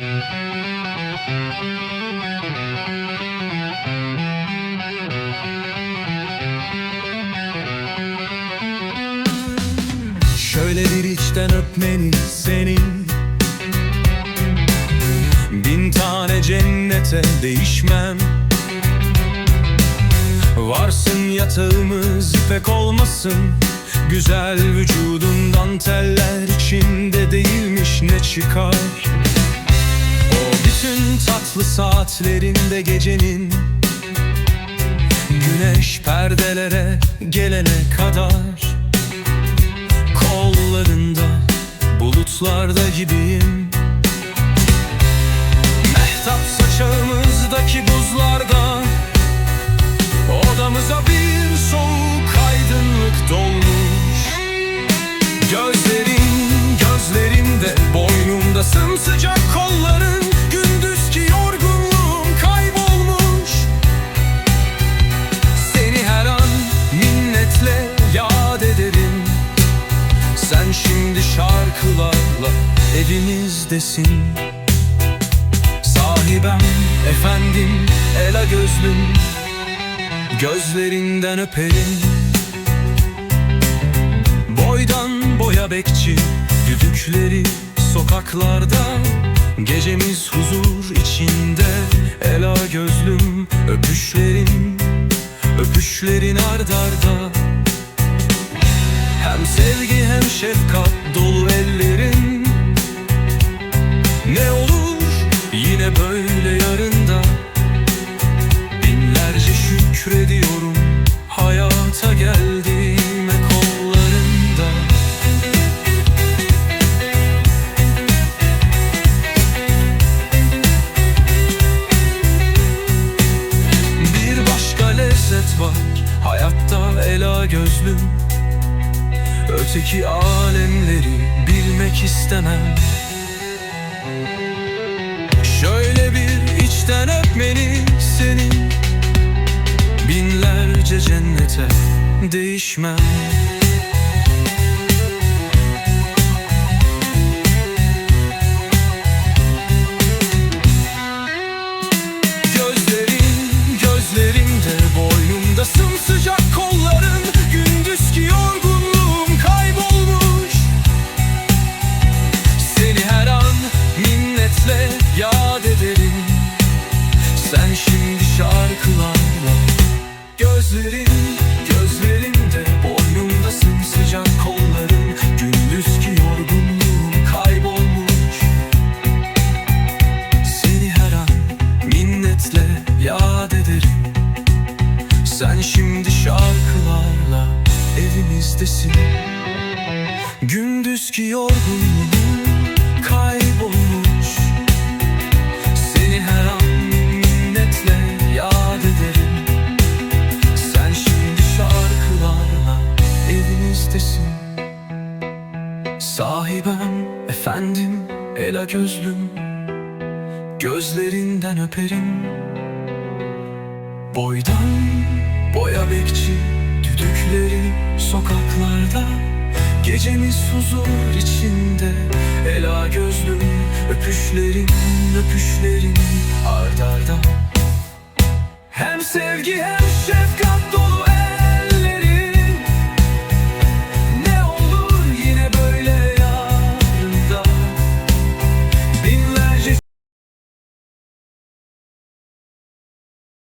Şöyle bir içten öpmeni senin. Bin tane cennete değişmem. Varsın yatağımız ipek olmasın. Güzel vücudundan teller içinde değilmiş ne çıkar tatlı saatlerinde gecenin Güneş perdelere gelene kadar Kollarında bulutlarda gibiyim evimizdesin Sahibem, efendim, ela gözlüm. Gözlerinden öperim. Boydan boya bekçi Düdükleri sokaklarda. Gecemiz huzur içinde Ela gözlüm. Öpüşlerin Öpüşlerin ardarda. Hem sevgi hem şefkat dolu var hayatta ela gözlüm. Öteki alemleri bilmek istemem. Şöyle bir içten öpmeni senin Binlerce cennete değişmem şarkılarla Gözlerin gözlerimde boynumda sımsıcak kolların Gündüzki yorgunluğum kaybolmuş. Seni her an minnetle yad ederim. Sen şimdi şarkılarla evimizdesin Gündüzki yorgunluğum Sahibem, efendim, ela gözlüm. Gözlerinden öperim. Boydan boya bekçi Düdükleri sokaklarda. Gecemiz huzur içinde Ela gözlüm. Öpüşlerin öpüşlerin ardarda Hem sevgi hem şefkat